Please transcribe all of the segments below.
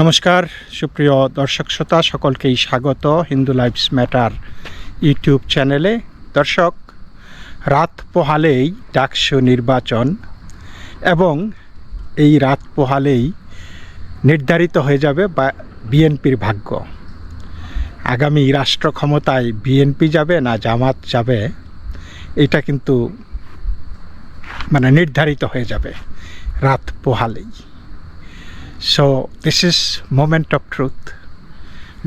নমস্কার, সুপ্রিয় দর্শক শ্রোতা, সকলকেই স্বাগত হিন্দু লাইফস ম্যাটার ইউটিউব চ্যানেলে। দর্শক, রাত পোহালেই ডাকসু নির্বাচন এবং এই রাত পোহালেই নির্ধারিত হয়ে যাবে বা বিএনপির ভাগ্য। আগামী রাষ্ট্র ক্ষমতায় বিএনপি যাবে না জামাত যাবে, এটা কিন্তু মানে নির্ধারিত হয়ে যাবে রাত পোহালেই। So this is moment of truth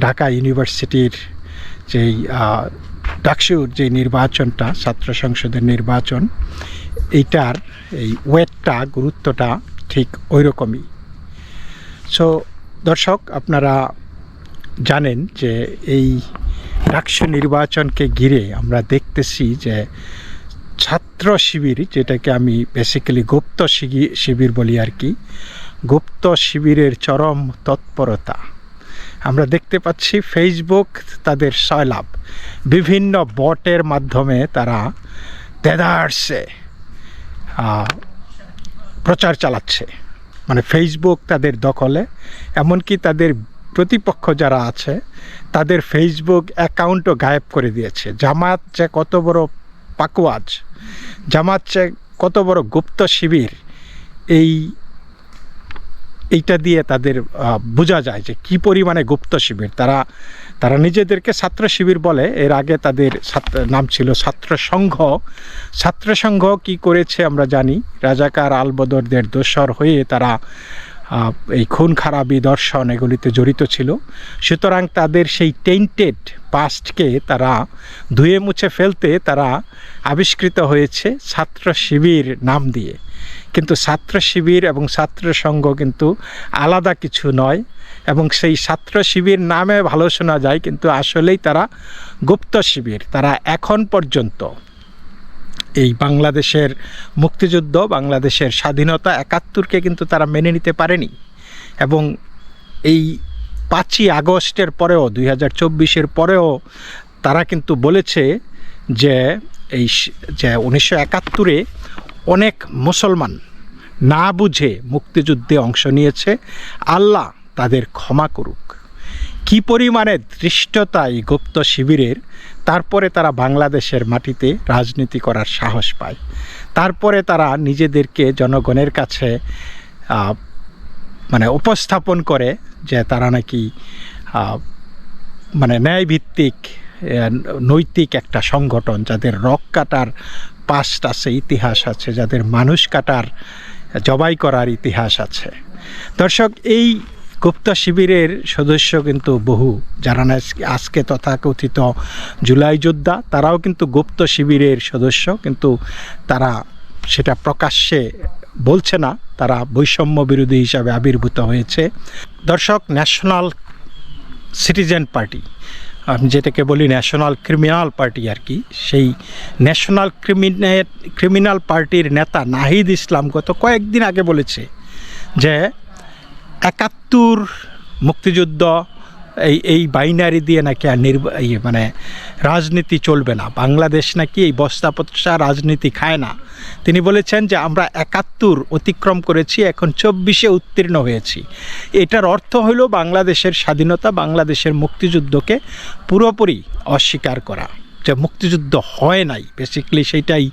Dhaka ইউনিভার্সিটির যেই ডাকসুর যে নির্বাচনটা, ছাত্র সংসদের নির্বাচন, এইটার এই ওয়েটটা, গুরুত্বটা ঠিক ওই রকমই সো দর্শক, আপনারা জানেন যে এই ডাকসু নির্বাচনকে ঘিরে আমরা দেখতেছি যে ছাত্র শিবির, যেটাকে আমি বেসিক্যালি গুপ্ত শিবির বলি আর কি গুপ্ত শিবিরের চরম তৎপরতা। আমরা দেখতে পাচ্ছি ফেসবুক তাদের সয়লাভ বিভিন্ন বটের মাধ্যমে তারা দেদারসে প্রচার চালাচ্ছে। মানে ফেসবুক তাদের দখলে, এমনকি তাদের প্রতিপক্ষ যারা আছে, তাদের ফেসবুক অ্যাকাউন্টও গায়েব করে দিয়েছে। জামাত যে কত বড় পাকওয়াজ জামাত যে কত বড় গুপ্ত শিবির, এই এইটা দিয়ে তাদের বোঝা যায় যে কি পরিমাণে গুপ্ত শিবির। তারা তারা নিজেদেরকে ছাত্র শিবির বলে। এর আগে তাদের নাম ছিল ছাত্র সংঘ। ছাত্র সংঘ কি করেছে আমরা জানি। রাজাকার আলবদরদের দোসর হয়ে তারা এই খুন খারাপি দর্শন এগুলিতে জড়িত ছিল। সুতরাং তাদের সেই টেন্টেড পাস্টকে তারা ধুয়ে মুছে ফেলতে তারা আবিষ্কৃত হয়েছে ছাত্র শিবির নাম দিয়ে। কিন্তু ছাত্র শিবির এবং ছাত্র সংঘ কিন্তু আলাদা কিছু নয় এবং সেই ছাত্র শিবির নামে ভালো শোনা যায়, কিন্তু আসলেই তারা গুপ্ত শিবির, তারা এখন পর্যন্ত এই বাংলাদেশের মুক্তিযুদ্ধ, বাংলাদেশের স্বাধীনতা একাত্তরকে কিন্তু তারা মেনে নিতে পারেনি। এবং এই পাঁচই আগস্টের পরেও, দুই হাজার চব্বিশের পরেও তারা কিন্তু বলেছে যে এই যে উনিশশো একাত্তরে অনেক মুসলমান না বুঝে মুক্তিযুদ্ধে অংশ নিয়েছে। আল্লাহ তাদের ক্ষমা করুক। কি পরিমাণে দৃষ্টতা এই গুপ্ত শিবিরের? তারপরে তারা বাংলাদেশের মাটিতে রাজনীতি করার সাহস পায়। তারপরে তারা নিজেদেরকে জনগণের কাছে মানে উপস্থাপন করে যে তারা নাকি মানে ন্যায়ভিত্তিক নৈতিক একটা সংগঠন যাদের রক কাটার পাস্ট আছে, ইতিহাস আছে, যাদের মানুষ কাটার, জবাই করার ইতিহাস আছে। দর্শক, এই গুপ্ত শিবিরের সদস্য কিন্তু বহু, যারা আজকে- তথাকথিত জুলাই যোদ্ধা, তারাও কিন্তু গুপ্ত শিবিরের সদস্য, কিন্তু তারা সেটা প্রকাশ্যে বলছে না, তারা বৈষম্য বিরোধী হিসাবে আবির্ভূত হয়েছে। দর্শক, ন্যাশনাল সিটিজেন পার্টি, আমি যেটাকে বলি ন্যাশনাল ক্রিমিনাল পার্টি আর কি, সেই ন্যাশনাল ক্রিমিনে, ক্রিমিনাল পার্টির নেতা নাহিদ ইসলাম গত কয়েকদিন আগে বলেছে যে একাত্তর মুক্তিযুদ্ধ, এই এই বাইনারি দিয়ে নাকি আর নির্বা মানে রাজনীতি চলবে না। বাংলাদেশ নাকি এই বস্তাপচা রাজনীতি খায় না। তিনি বলেছেন যে, আমরা একাত্তর অতিক্রম করেছি, এখন চব্বিশে উত্তীর্ণ হয়েছি। এটার অর্থ হলো বাংলাদেশের স্বাধীনতা, বাংলাদেশের মুক্তিযুদ্ধকে পুরোপুরি অস্বীকার করা। যে মুক্তিযুদ্ধ হয় নাই বেসিক্যালি সেইটাই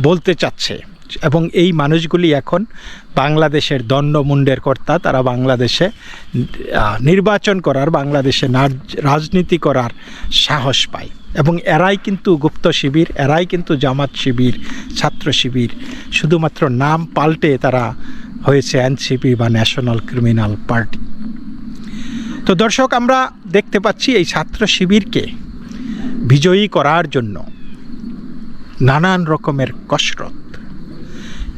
বলতে চাচ্ছে। এবং এই মানুষগুলি এখন বাংলাদেশের দণ্ডমুণ্ডের কর্তা। তারা বাংলাদেশে নির্বাচন করার, বাংলাদেশে রাজনীতি করার সাহস পায়। এবং এরাই কিন্তু গুপ্ত শিবির, এরাই কিন্তু জামাত শিবির, ছাত্র শিবির। শুধুমাত্র নাম পাল্টে তারা হয়েছে এনসিপি বা ন্যাশনাল ক্রিমিনাল পার্টি। তো দর্শক, আমরা দেখতে পাচ্ছি এই ছাত্র শিবিরকে বিজয়ী করার জন্য নানান রকমের কসরত।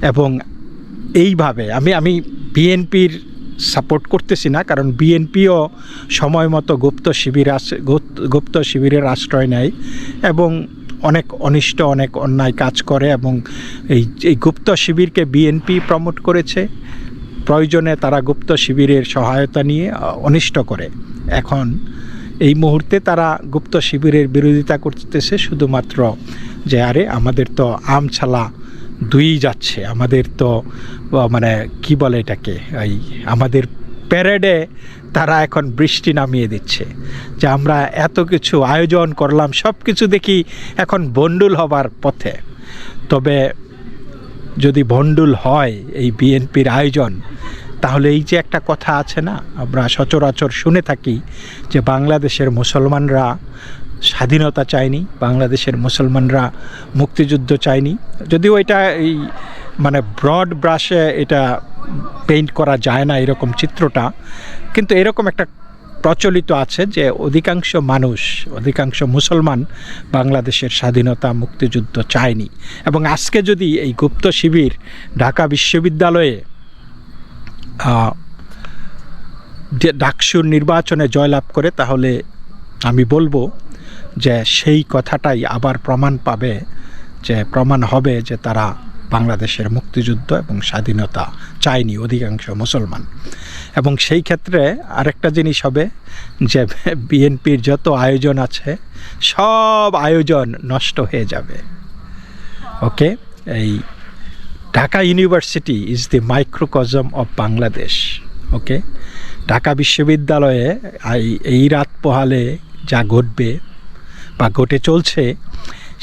এবং এইভাবে আমি আমি বিএনপির সাপোর্ট করতেছি না, কারণ বিএনপিও সময় মতো গুপ্ত শিবির গুপ্ত- শিবিরের আশ্রয় নেয় এবং অনেক অনিষ্ট, অনেক অন্যায় কাজ করে এবং এই এই গুপ্ত শিবিরকে বিএনপি প্রমোট করেছে। প্রয়োজনে তারা গুপ্ত শিবিরের সহায়তা নিয়ে অনিষ্ট করে। এখন এই মুহূর্তে তারা গুপ্ত শিবিরের বিরোধিতা করতেছে, শুধুমাত্র যে আরে আমাদের তো আম ছালা দুই যাচ্ছে। আমাদের তো মানে কি বলে এটাকে? এই আমাদের প্যারেডে তারা এখন বৃষ্টি নামিয়ে দিচ্ছে। যে আমরা এত কিছু আয়োজন করলাম সব কিছু দেখি এখন বন্ডুল হবার পথে। তবে যদি ভণ্ডুল হয় এই বিএনপির আয়োজন, তাহলে এই যে একটা কথা আছে না, আমরা সচরাচর শুনে থাকি যে বাংলাদেশের মুসলমানরা স্বাধীনতা চায়নি, বাংলাদেশের মুসলমানরা মুক্তিযুদ্ধ চায়নি। যদিও এটা এই মানে ব্রড ব্রাশে এটা পেইন্ট করা যায় না এরকম চিত্রটা, কিন্তু এরকম একটা প্রচলিত আছে যে অধিকাংশ মানুষ, অধিকাংশ মুসলমান বাংলাদেশের স্বাধীনতা মুক্তিযুদ্ধ চায়নি। এবং আজকে যদি এই গুপ্ত শিবির ঢাকা বিশ্ববিদ্যালয়ে ডাকসুর নির্বাচনে জয়লাভ করে, তাহলে আমি বলব যে সেই কথাটাই আবার প্রমাণ পাবে, যে প্রমাণ হবে যে তারা বাংলাদেশের মুক্তিযুদ্ধ এবং স্বাধীনতা চায়নি অধিকাংশ মুসলমান। এবং সেই ক্ষেত্রে আরেকটা জিনিস হবে যে বিএনপির যত আয়োজন আছে, সব আয়োজন নষ্ট হয়ে যাবে। ওকে? এই Dhaka university is the microcosm of Bangladesh. Okay? Dhaka বিশ্ববিদ্যালয়ে এই- রাত পোহালে যা ঘটবে বা ঘটে চলছে,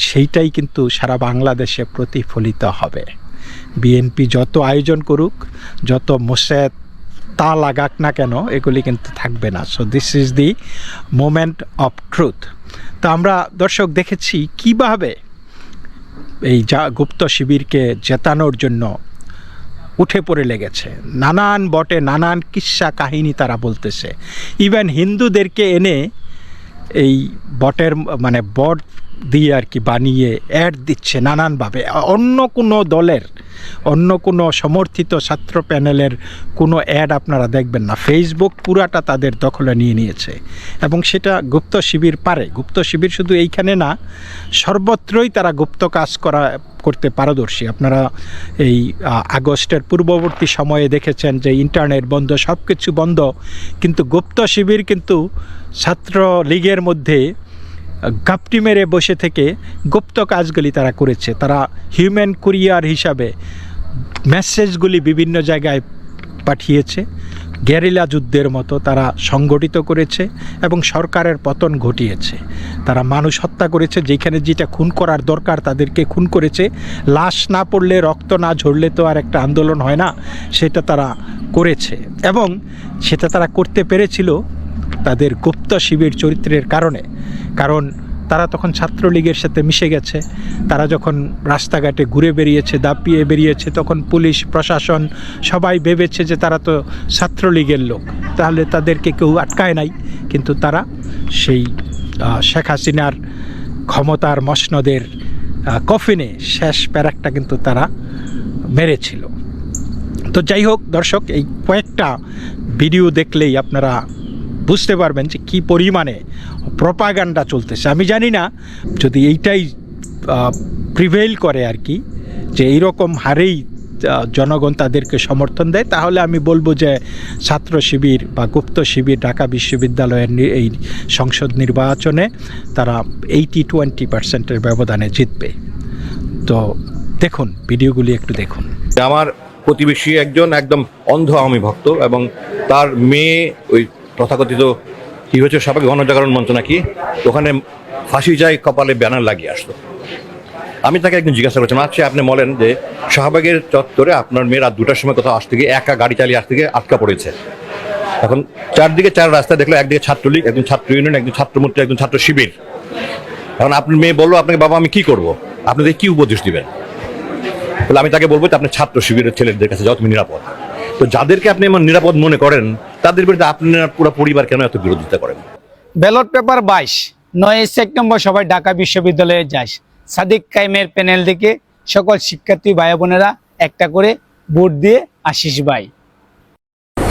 সেইটাই কিন্তু সারা বাংলাদেশে প্রতিফলিত হবে। বিএনপি যত আয়োজন করুক, যত মোসেদ তা লাগাক না কেন, এগুলি কিন্তু থাকবে না। So this is the moment of truth তো আমরা দর্শক দেখেছি কীভাবে এই যা গুপ্ত শিবিরকে জেতানোর জন্য উঠে পড়ে লেগেছে। নানান বটে, নানান কিস্সা কাহিনী তারা বলতেছে। ইভেন হিন্দুদেরকে এনে এই বটের মানে বট দিয়ে আর কি বানিয়ে অ্যাড দিচ্ছে নানানভাবে। অন্য কোনো দলের, অন্য কোনো সমর্থিত ছাত্র প্যানেলের কোনো অ্যাড আপনারা দেখবেন না। ফেসবুক পুরাটা তাদের দখলে নিয়ে নিয়েছে। এবং সেটা গুপ্ত শিবির পারে। গুপ্ত শিবির শুধু এইখানে না, সর্বত্রই তারা গুপ্ত কাজ করা, করতে পারদর্শী। আপনারা এই আগস্টের পূর্ববর্তী সময়ে দেখেছেন যে ইন্টারনেট বন্ধ সব কিছু বন্ধ। কিন্তু গুপ্ত শিবির কিন্তু ছাত্র লীগের মধ্যে গাপটি মেরে বসে থেকে গুপ্ত কাজগুলি তারা করেছে। তারা হিউম্যান কুরিয়ার হিসাবে মেসেজগুলি বিভিন্ন জায়গায় পাঠিয়েছে। গেরিলা যুদ্ধের মতো তারা সংগঠিত করেছে এবং সরকারের পতন ঘটিয়েছে। তারা মানুষ হত্যা করেছে, যেখানে যেটা খুন করার দরকার তাদেরকে খুন করেছে। লাশ না পড়লে, রক্ত না ঝরলে তো আর একটা আন্দোলন হয় না, সেটা তারা করেছে। এবং সেটা তারা করতে পেরেছিল তাদের গুপ্ত শিবির চরিত্রের কারণে। কারণ তারা তখন ছাত্রলীগের সাথে মিশে গেছে। তারা যখন রাস্তাঘাটে ঘুরে বেরিয়েছে, দাপিয়ে বেরিয়েছে, তখন পুলিশ, প্রশাসন সবাই ভেবেছে যে তারা তো ছাত্রলীগের লোক। তাহলে তাদেরকে কেউ আটকায় নাই। কিন্তু তারা সেই শেখ হাসিনার ক্ষমতার মসনদের কফিনে শেষ প্যারাকটা কিন্তু তারা মেরেছিল। তো যাই হোক দর্শক, এই কয়েকটা ভিডিও দেখলেই আপনারা বুঝতে পারবেন যে কী পরিমাণে প্রপাগান্ডা চলতেছে। আমি জানি না যদি এইটাই প্রিভেইল করে আর কি, যে এইরকম হারেই জনগণ তাদেরকে সমর্থন দেয়, তাহলে আমি বলব যে ছাত্র শিবির বা গুপ্ত শিবির ঢাকা বিশ্ববিদ্যালয়ের এই সংসদ নির্বাচনে তারা এইটি টোয়েন্টি পার্সেন্টের ব্যবধানে জিতবে। তো দেখুন, ভিডিওগুলি একটু দেখুন। আমার প্রতিবেশী একজন একদম অন্ধ আওয়ামী ভক্ত এবং তার মেয়ে ওই তথাকথিত কি হয়েছে সবাই গণজাগরণ মঞ্চ নাকি? ওখানে ফাঁসি যায় কপালে ব্যানার লাগিয়ে আসতো আমি তাকে একদিন জিজ্ঞাসা করছিলাম আচ্ছা আপনি বলেন যে শাহবাগের চত্বরে আপনার মেয়ে রাত দুটার সময় কোথাও আসতে গিয়ে একা গাড়ি চালিয়ে আসতে গিয়ে আটকা পড়েছে। এখন চারদিকে চার রাস্তা দেখল একদিকে ছাত্রলীগ একজন ছাত্র ইউনিয়ন একজন ছাত্রমূর্তি একজন ছাত্র শিবির। এখন আপনার মেয়ে বলল, আপনাকে বাবা, আমি কি করব? আপনাদের কি উপদেশ দিবেন? তাহলে আমি তাকে বলব যে, আপনি ছাত্র শিবিরের ছেলেদের কাছে যাও, তুমি নিরাপদ। তো যাদেরকে আপনি এমন নিরাপদ মনে করেন, তাদের বিরুদ্ধে আপনার পুরো পরিবার কেন এত বিরোধিতা করেন? ব্যালট পেপার বাইশ, নয় সেপ্টেম্বর সবাই ঢাকা বিশ্ববিদ্যালয়ে যাস। সাদিক কাইমের প্যানেল থেকে সকল শিক্ষার্থী ভাই বোনেরা একটা করে ভোট দিয়ে আশিস ভাই।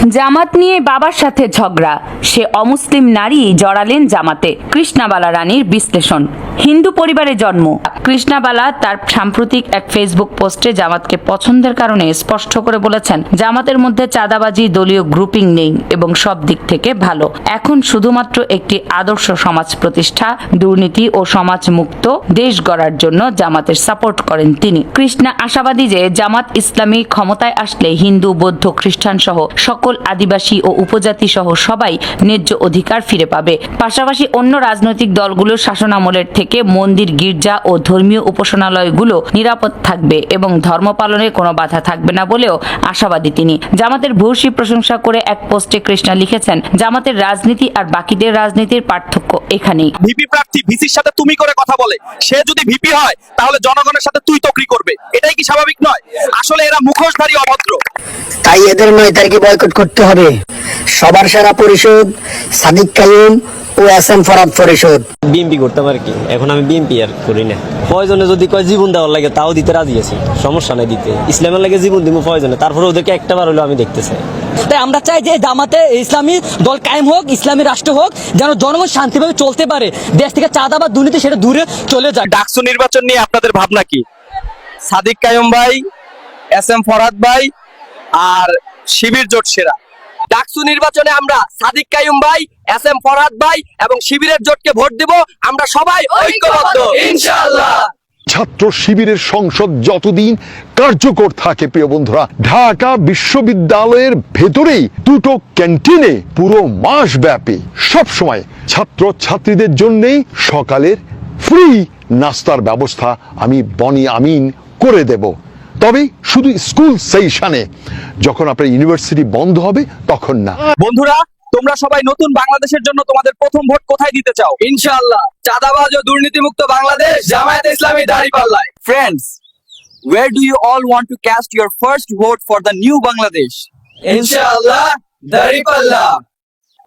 জামাত নিয়ে বাবার সাথে ঝগড়া। সে অমুসলিম নারী জড়ালেন জামাতে। কৃষ্ণাবালা রানীর বিশ্লেষণ। হিন্দু পরিবারে জন্ম। কৃষ্ণাবালা তার সাম্প্রতিক এক ফেসবুক পোস্টে জামাতকে পছন্দের কারণে স্পষ্ট করে বলেছেন, জামাতের মধ্যে চাঁদাবাজি, দলীয় গ্রুপিং নেই এবং সব দিক থেকে ভালো। এখন শুধুমাত্র একটি আদর্শ সমাজ প্রতিষ্ঠা, দুর্নীতি ও সমাজ মুক্ত দেশ গড়ার জন্য জামাতের সাপোর্ট করেন তিনি। কৃষ্ণা আশাবাদী যে জামাত ইসলামী ক্ষমতায় আসলে হিন্দু, বৌদ্ধ খ্রিস্টান সহ সকল আদিবাসী ও উপজাতি সহ সবাই ন্যায্য অধিকার ফিরে পাবে। পাশাপাশি অন্য রাজনৈতিক দলগুলোর শাসনামলের থেকে মন্দির গির্জা ও ধর্মীয় উপাসনালয়গুলো নিরাপদ থাকবে এবং ধর্ম পালনে কোনো বাধা থাকবে না বলেও আশাবাদী তিনি। জামাতের ভূয়সী প্রশংসা করে এক পোস্টে কৃষ্ণা লিখেছেন জামাতের রাজনীতি আর বাকিদের রাজনীতির পার্থক্য এখানেই। ভিপি প্রার্থী ভিসির সাথে তুমি করে কথা বলে সে যদি ভিপি হয় তাহলে জনগণের সাথে তুই তকরি করবে। এটাই কি স্বাভাবিক নয়? আসলে এরা মুখোশধারী অভদ্র। তাই এদের নয় তারিখে বয়কট করতে হবে। সবার সেরা পরিষদ সাদিক কাইম ও এস এম ফরাদ পরিষদ। বিএমপি করতাম আর কি। এখন আমি বিএমপি আর করি না। প্রয়োজনে যদি কয় জীবন দেওয়ার লাগে তাও দিতে রাজি আছি। সমস্যা নাই দিতে। ইসলামের লাগে জীবন দিব প্রয়োজনে তারপরে ওদেরকে একটা বার হলেও আমি দেখতে চাই তাই আমরা চাই যে জামাতে ইসলামী দল কায়েম হোক ইসলামী রাষ্ট্র হোক যেন জনগণ শান্তিভাবে চলতে পারে। দেশ থেকে চাঁদা বা দুর্নীতি সেটা দূরে চলে যায় ডাকসু নির্বাচন নিয়ে আপনাদের ভাবনা কি? সাদিক কায়ুম ভাই এস এম ফরহাদ ভাই আর শিবির জোট সেরা। ডাকসু নির্বাচনে আমরা সাদিক কায়ুম ভাই এস এম ফরহাদ ভাই এবং শিবিরের জোটকে ভোট দেব। আমরা সবাই ঐক্যবদ্ধ। ইনশাআল্লাহ। ছাত্র শিবিরের সংসদ যতদিন কার্যকর থাকে প্রিয় বন্ধুরা ঢাকা বিশ্ববিদ্যালয়ের ভেতরেই দুটো ক্যান্টিনে পুরো মাস ব্যাপী সব সময় ছাত্র ছাত্রীদের জন্যেই সকালের ফ্রি নাস্তার ব্যবস্থা আমি বনি আমিন করে দেব। তবে শুধু স্কুল সেশনে যখন আপনার ইউনিভার্সিটি বন্ধ হবে, তখন না। বন্ধুরা, তোমরা সবাই নতুন বাংলাদেশের জন্য তোমাদের প্রথম ভোট কোথায় দিতে চাও? ইনশাআল্লাহ। চাঁদাবাজ ও দুর্নীতিমুক্ত Bangladesh Jamaat Islami দাঁড়িপাল্লায়। Friends where do you all want to cast your first vote for the new Bangladesh ইনশাআল্লাহ, দাঁড়িপাল্লা।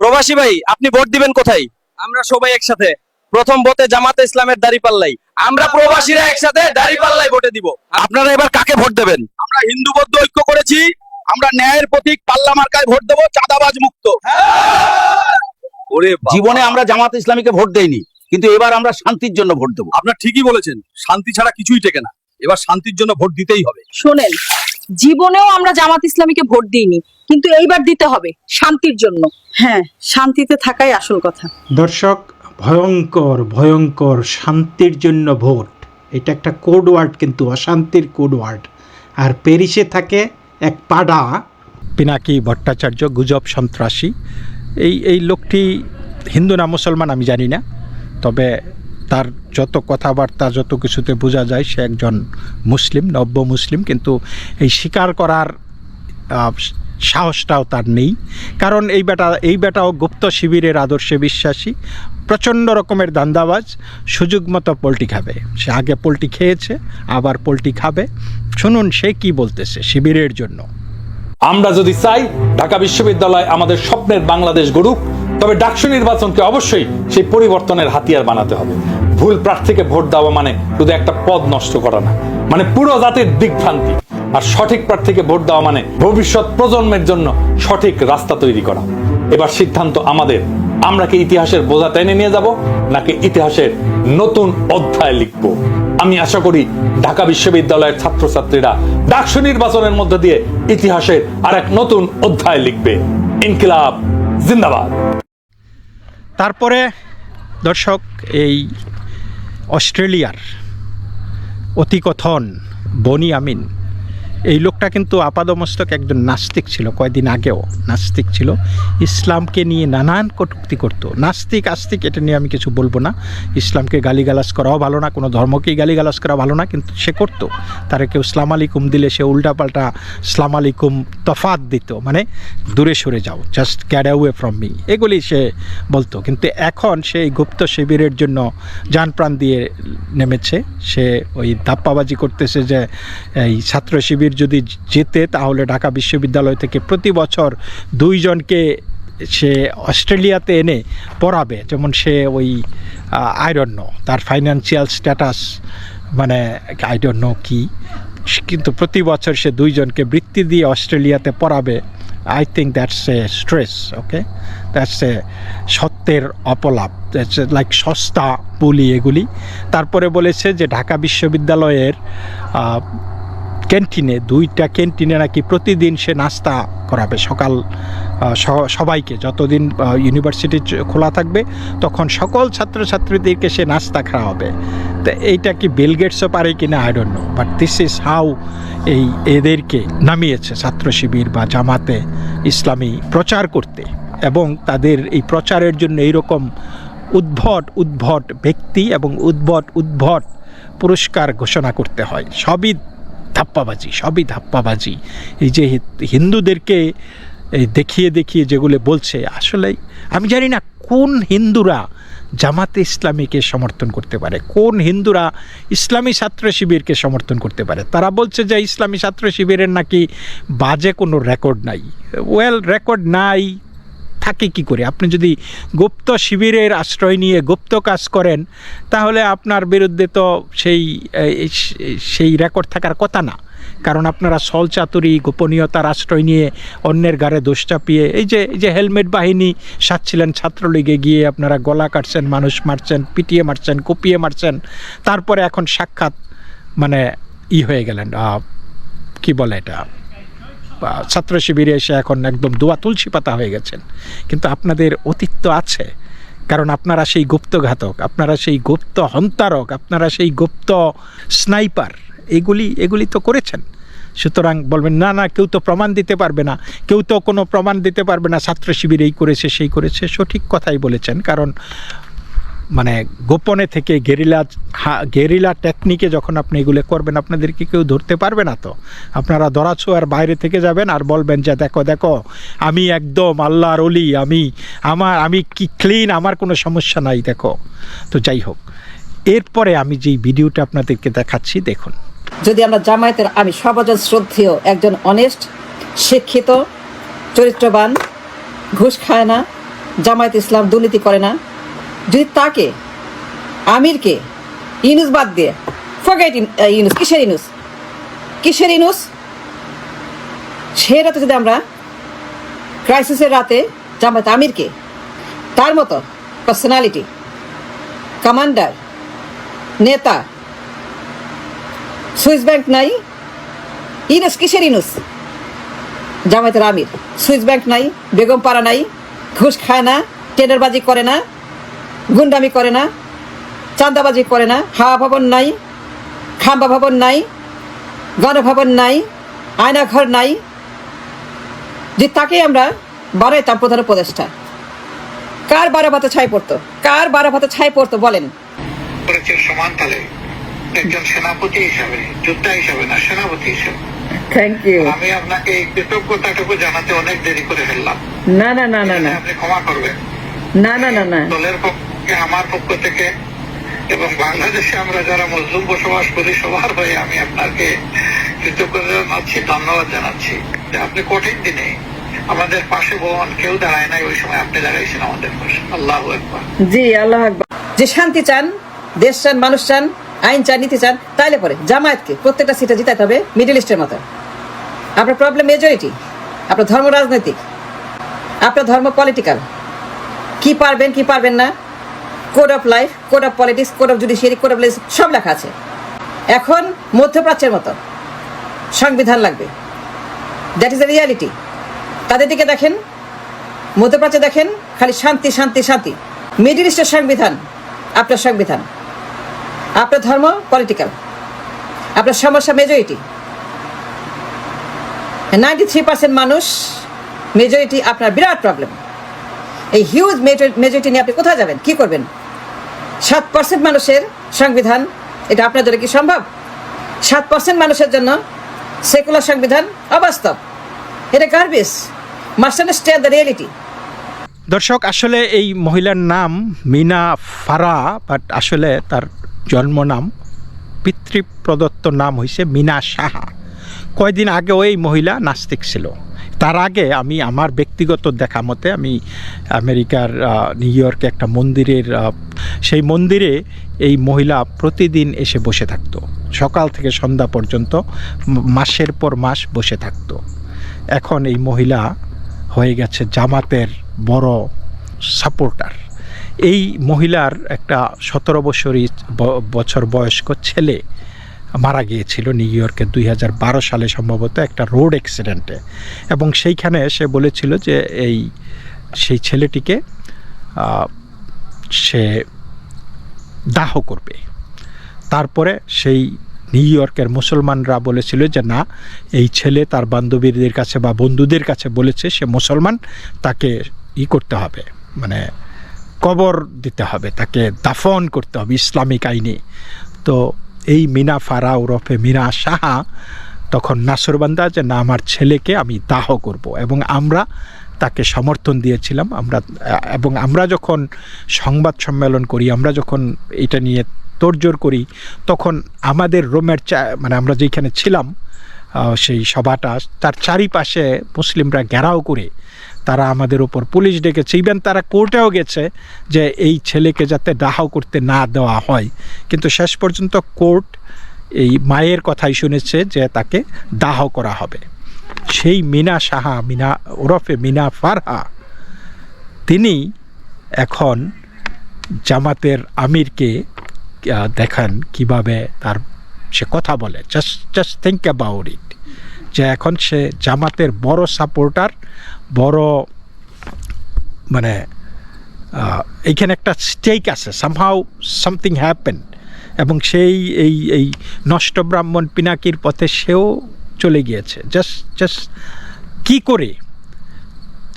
প্রবাসী ভাই, আপনি ভোট দিবেন কোথায়? আমরা সবাই একসাথে। প্রথম ভোটে জামাতে ইসলামের দাঁড়িপাল্লাই। আমরা প্রবাসীরা একসাথে দাঁড়িপাল্লাই ভোটে দিব। আপনারা এবার কাকে ভোট দেবেন? আমরা হিন্দু বৌদ্ধ ঐক্য করেছি আমরা ন্যায়ের প্রতীক পাল্লা মার্কায় ভোট দেবো চাঁদাবাজ মুক্ত। জীবনে আমরা জামাত ইসলামীকে ভোট দেইনি কিন্তু এবার আমরা শান্তির জন্য ভোট দেবো। আপনার ঠিকই বলেছেন শান্তি ছাড়া কিছুই টেকে না। এবার শান্তির জন্য ভোট দিতেই হবে। শোনেন জীবনেও আমরা জামাত ইসলামীকে ভোট দিইনি কিন্তু এইবার দিতে হবে শান্তির জন্য। হ্যাঁ শান্তিতে থাকাই আসল কথা। দর্শক ভয়ঙ্কর ভয়ঙ্কর, শান্তির জন্য ভোট। এটা একটা কোড ওয়ার্ড কিন্তু, অশান্তির কোড ওয়ার্ড আর প্যারিসে থাকে এক পাডা পিনাকি ভট্টাচার্য, গুজব সন্ত্রাসী। এই এই লোকটি হিন্দু না মুসলমান আমি জানি না, তবে তার যত কথাবার্তা, যত কিছুতে বোঝা যায় সে একজন মুসলিম, নব্য মুসলিম। কিন্তু এই স্বীকার করার সাহসটাও তার নেই। কারণ এই বেটা, এই বেটাও গুপ্ত শিবিরের আদর্শে বিশ্বাসী, প্রচণ্ড রকমের দান্দাবাজ, সুযোগ মতো পোলট্রি খাবে। সে আগে পোলট্রি খেয়েছে, আবার পোলট্রি খাবে। শুনুন, সে কি বলতেছে শিবিরের জন্য? আমরা যদি চাই ঢাকা বিশ্ববিদ্যালয় আমাদের স্বপ্নের বাংলাদেশ গড়ুক, তবে ডাকসু নির্বাচনকে অবশ্যই সেই পরিবর্তনের হাতিয়ার বানাতে হবে। ভুল প্রার্থীকে ভোট দেওয়া মানে শুধু একটা পদ নষ্ট করা না। মানে পুরো জাতির দিকভ্রান্তি। আর সঠিক প্রার্থীকে ভোট দেওয়া মানে ভবিষ্যৎ প্রজন্মের জন্য সঠিক রাস্তা তৈরি করা। এবার সিদ্ধান্ত আমাদের। আমরা কি ইতিহাসের বোঝা টেনে নিয়ে যাব, নাকি ইতিহাসের নতুন অধ্যায় লিখব? আমি আশা করি ঢাকা বিশ্ববিদ্যালয়ের ছাত্রছাত্রীরা ডাকসু নির্বাচনের মধ্য দিয়ে ইতিহাসের আর এক নতুন অধ্যায় লিখবে। ইনকিলাব, জিন্দাবাদ। তারপরে দর্শক, এই অস্ট্রেলিয়ার অতিকথন বনি আমিন। এই লোকটা কিন্তু আপাদমস্তক একজন নাস্তিক ছিল কয়েকদিন আগেও নাস্তিক ছিল। ইসলামকে নিয়ে নানান কটুক্তি করতো। নাস্তিক, আস্তিক এটা নিয়ে আমি কিছু বলব না। ইসলামকে গালিগালাজ করাও ভালো না, কোনো ধর্মকেই গালিগালাজ করা ভালো না, কিন্তু সে করতো। তারা কেউ ইসলাম আলিকুম দিলে সে উল্টাপাল্টা ইসলাম আলিকুম তফাত দিত মানে দূরে সরে যাও just get away from me এগুলি সে বলতো। কিন্তু এখন সে এই গুপ্ত শিবিরের জন্য যান প্রাণ দিয়ে নেমেছে। সে ওই ধাপ্পাবাজি করতেছে যে এই ছাত্র শিবির যদি যেতে, তাহলে ঢাকা বিশ্ববিদ্যালয় থেকে প্রতি বছর দুইজনকে সে অস্ট্রেলিয়াতে এনে পড়াবে। যেমন সে ওই আইরন্য তার ফাইন্যান্সিয়াল স্ট্যাটাস মানে আইডন্য কি। কিন্তু প্রতি বছর সে দুইজনকে বৃত্তি দিয়ে অস্ট্রেলিয়াতে পড়াবে। I think that's a stress okay that's a সত্যের অপলাপ। দ্যাটস লাইক সস্তা বলি এগুলি। তারপরে বলেছে যে ঢাকা বিশ্ববিদ্যালয়ের ক্যান্টিনে, দুইটা ক্যান্টিনে নাকি প্রতিদিন সে নাস্তা করাবে। সকাল সবাইকে যতদিন ইউনিভার্সিটি খোলা থাকবে, তখন সকল ছাত্রছাত্রীদেরকে সে নাস্তা খাওয়াবে। তো এইটা কি বিল গেটসও পারে কি না I don't know but this is how এই এদেরকে নামিয়েছে ছাত্র শিবির বা জামাতে ইসলামী প্রচার করতে। এবং তাদের এই প্রচারের জন্য এইরকম উদ্ভট উদ্ভট ব্যক্তি এবং উদ্ভট উদ্ভট পুরস্কার ঘোষণা করতে হয়। সবই ধাপ্পাবাজি, সবই ধাপ্পাবাজি। এই যে হিন্দুদেরকে দেখিয়ে দেখিয়ে যেগুলো বলছে, আসলে আমি জানি না কোন হিন্দুরা জামাতে ইসলামীকে সমর্থন করতে পারে, কোন হিন্দুরা ইসলামী ছাত্র শিবিরকে সমর্থন করতে পারে। তারা বলছে যে ইসলামী ছাত্র শিবিরের নাকি বাজে কোনো রেকর্ড নাই। ওয়েল রেকর্ড নাই থাকে কি করে? আপনি যদি গুপ্ত শিবিরের আশ্রয় নিয়ে গুপ্ত কাজ করেন, তাহলে আপনার বিরুদ্ধে তো সেই সেই রেকর্ড থাকার কথা না। কারণ আপনারা সল চাতুরি, গোপনীয়তার আশ্রয় নিয়ে অন্যের গাড়ে দোষ চাপিয়ে, এই যে এই যে হেলমেট বাহিনী সাজছিলেন ছাত্রলীগে গিয়ে আপনারা গলা কাটছেন, মানুষ মারছেন, পিটিয়ে মারছেন, কুপিয়ে মারছেন, তারপরে এখন সাক্ষাৎ মানে ই হয়ে গেলেন কি বলে এটা? ছাত্র শিবিরে এসে এখন একদম দোয়া তুলসী পাতা হয়ে গেছেন। কিন্তু আপনাদের অতীত তো আছে। কারণ আপনারা সেই গুপ্তঘাতক আপনারা সেই গুপ্ত হন্তারক, আপনারা সেই গুপ্ত স্নাইপার, এগুলি এগুলি তো করেছেন। সুতরাং বলবেন, না না, কেউ তো প্রমাণ দিতে পারবে না। কেউ তো কোনো প্রমাণ দিতে পারবে না। ছাত্র শিবির এই করেছে, সেই করেছে। সঠিক কথাই বলেছেন। কারণ মানে গোপনে থেকে গেরিলা গেরিলা টেকনিকে যখন আপনি এগুলো করবেন, আপনাদেরকে কেউ ধরতে পারবে না তো। আপনারা দরাছো আর বাইরে থেকে যাবেন আর বলবেন যে, দেখো দেখো, আমি একদম আল্লাহর অলি আমি, আমার, আমি কি ক্লিন আমার কোনো সমস্যা নাই, দেখো। তো যাই হোক, এরপরে আমি যেই ভিডিওটা আপনাদেরকে দেখাচ্ছি, দেখুন। যদি আমরা জামায়াতের, আমি সর্বজন শ্রদ্ধেয় একজন অনেস্ট শিক্ষিত, চরিত্রবান, ঘুষ খায় না, জামায়াত ইসলাম দুর্নীতি করে না যদি তাকে, আমিরকে, ইনুস বাদ দিয়ে ফরগেট ইনুস, কিসের ইনুস? কিসের ইনুস? সে রাতে যদি আমরা ক্রাইসিসের রাতে জামায়াত আমিরকে, তার মতো পার্সোনালিটি কমান্ডার নেতা, সুইস ব্যাংক নাই, ইনুস কিসের ইনুস? জামায়াতের আমির, সুইস ব্যাংক নাই বেগম পাড়া নাই, ঘুষ খায় না, টেন্ডারবাজি করে না গুন্ডামি করে না চাঁদাবাজি করে না হাওয়া ভবন নাই খাম্বা ভবন নাই গণভবন নাই আয়নাঘর নাই যে তাকে আমরা বাড়াইতাম প্রধান উপদেষ্টা। কার বারো ভাতে ছাই পড়তো? কার বারো ভাতে ছাই পড়তো বলেন? সমান তালে। একজন সেনাপতি হিসাবে যোদ্ধা হিসাবে না সেনাপতি হিসাবে। থ্যাংক ইউ আমি আপনাকে এই কৃতজ্ঞতাটুকু জানাতে অনেক দেরি করে ফেললাম। না না না না না। আপনি ক্ষমা করবেন। না না না না। দলের পক্ষে আমার পক্ষ থেকে, এবং বাংলাদেশে আমরা যারা মজলুম বসবাস করি, সবার হয়ে আমি আপনাকে কৃতজ্ঞতা জানাচ্ছি, ধন্যবাদ জানাচ্ছি যে আপনি কঠিন দিনে আমাদের পাশে বোন কেউ দাঁড়ায় নাই, ওই সময় আপনি দাঁড়াইছেন আমাদের পাশে। আল্লাহ জি, আল্লাহ যে শান্তি চান, দেশ চান, মানুষ চান, আইন চান, নীতি চান, তাইলে পরে জামায়াতকে প্রত্যেকটা সিটে জিতাইতে হবে মিডল ইস্টের মতো। আপনার প্রবলেম মেজরিটি আপনার ধর্ম রাজনৈতিক, আপনার ধর্ম পলিটিক্যাল কি পারবেন কি পারবেন না code of life, code of politics, code of judiciary, code of life সব লেখা আছে। এখন মধ্যপ্রাচ্যের মতো সংবিধান লাগবে। দ্যাট ইজ দ্য রিয়ালিটি তাদের দিকে দেখেন, মধ্যপ্রাচ্যে দেখেন, খালি শান্তি শান্তি শান্তি। মিডিল ইস্টের সংবিধান, আপনার সংবিধান। আপনার ধর্ম পলিটিক্যাল আপনার সমস্যা মেজরিটি নাইনটি থ্রি পার্সেন্ট মানুষ মেজরিটি আপনার বিরাট প্রবলেম এই হিউজ মেজরিটি নিয়ে আপনি কোথায় যাবেন? কি করবেন? সাত পার্সেন্ট মানুষের সংবিধান, এটা আপনার জন্য কি সম্ভব? সাত পার্সেন্ট মানুষের জন্য সেকুলার সংবিধান অবাস্তব। এটা garbage must understand the reality দর্শক, আসলে এই মহিলার নাম মিনা ফারা বাট আসলে তার জন্ম নাম পিতৃ প্রদত্ত নাম হয়েছে মিনা সাহা। কয়দিন আগেও এই মহিলা নাস্তিক ছিল। তার আগে আমি আমার ব্যক্তিগত দেখা মতে আমি আমেরিকার নিউ ইয়র্কে একটা মন্দিরের সেই মন্দিরে এই মহিলা প্রতিদিন এসে বসে থাকতো। সকাল থেকে সন্ধ্যা পর্যন্ত মাসের পর মাস বসে থাকতো। এখন এই মহিলা হয়ে গেছে জামাতের বড় সাপোর্টার। এই মহিলার একটা সতেরো বছরই বছর বয়স্ক ছেলে মারা গিয়েছিল নিউ ইয়র্কে দুই হাজার বারো সালে সম্ভবত একটা রোড অ্যাক্সিডেন্টে। এবং সেইখানে সে বলেছিল যে এই সেই ছেলেটিকে সে দাহ করবে। তারপরে সেই নিউ ইয়র্কের মুসলমানরা বলেছিল যে না, এই ছেলে তার বান্ধবীদের কাছে বা বন্ধুদের কাছে বলেছে সে মুসলমান, তাকে ই করতে হবে মানে কবর দিতে হবে, তাকে দাফন করতে হবে ইসলামিক আইনে। তো এই মিনা ফারা ওরফে মিনা সাহা তখন নাসরবান্দা যে না, আমার ছেলেকে আমি দাহ করব। এবং আমরা তাকে সমর্থন দিয়েছিলাম। আমরা, এবং আমরা যখন সংবাদ সম্মেলন করি, আমরা যখন এটা নিয়ে তোড়জোড় করি, তখন আমাদের রোমের চা মানে আমরা যেখানে ছিলাম সেই সভাটা, তার চারিপাশে মুসলিমরা ঘেরাও করে তারা আমাদের ওপর পুলিশ ডেকেছে। ইভেন তারা কোর্টেও গেছে যে এই ছেলেকে যাতে দাহ করতে না দেওয়া হয়। কিন্তু শেষ পর্যন্ত কোর্ট এই মায়ের কথাই শুনেছে যে তাকে দাহ করা হবে। সেই মিনা সাহা, মিনা ওরফে মিনা ফারহা, তিনি এখন জামাতের আমিরকে দেখান কীভাবে তার সে কথা বলে। Just just think about it যে এখন সে জামাতের বড় সাপোর্টার বড় মানে এইখানে একটা স্টেক আছে সামহাউ সামথিং হ্যাপেন এবং সেই, এই এই নষ্ট ব্রাহ্মণ পিনাকির পথে সেও চলে গিয়েছে। জাস্ট জাস্ট কি করে?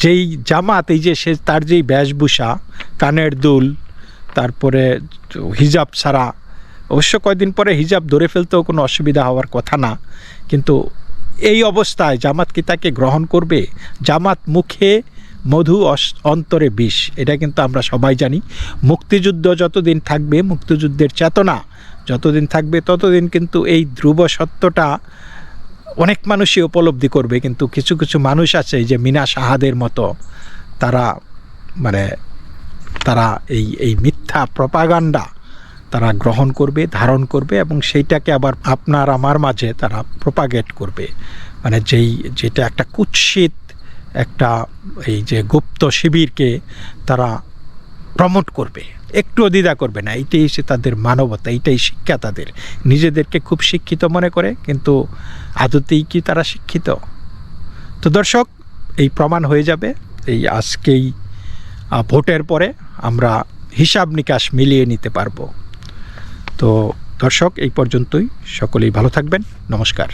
যেই জামাত, এই যে সে, তার যেই বেশভূষা, কানের দুল, তারপরে হিজাব ছাড়া, অবশ্য কয়দিন পরে হিজাব ধরে ফেলতেও কোনো অসুবিধা হওয়ার কথা না, কিন্তু এই অবস্থায় জামাত কি তাকে গ্রহণ করবে? জামাত মুখে মধু অন্তরে বিষ, এটা কিন্তু আমরা সবাই জানি। মুক্তিযুদ্ধ যতদিন থাকবে, মুক্তিযুদ্ধের চেতনা যতদিন থাকবে, ততদিন কিন্তু এই ধ্রুব সত্যটা অনেক মানুষই উপলব্ধি করবে। কিন্তু কিছু কিছু মানুষ আছে যে মিনা সাহাদের মতো, তারা মানে তারা এই এই মিথ্যা প্রপাগান্ডা তারা গ্রহণ করবে, ধারণ করবে এবং সেইটাকে আবার আপনার, আমার মাঝে তারা প্রোপাগেট করবে। মানে যেই, যেটা একটা কুৎসিত একটা এই যে গুপ্ত শিবিরকে তারা প্রমোট করবে। একটু দ্বিধা করবে না, এইটাই হচ্ছে তাদের মানবতা, এইটাই শিক্ষা তাদের। নিজেদেরকে খুব শিক্ষিত মনে করে, কিন্তু আদতেই কি তারা শিক্ষিত? তো দর্শক, এই প্রমাণ হয়ে যাবে, এই আজকেই ভোটের পরে আমরা হিসাব নিকাশ মিলিয়ে নিতে পারব। তো দর্শক এই পর্যন্তই। সকলেই ভালো থাকবেন। নমস্কার।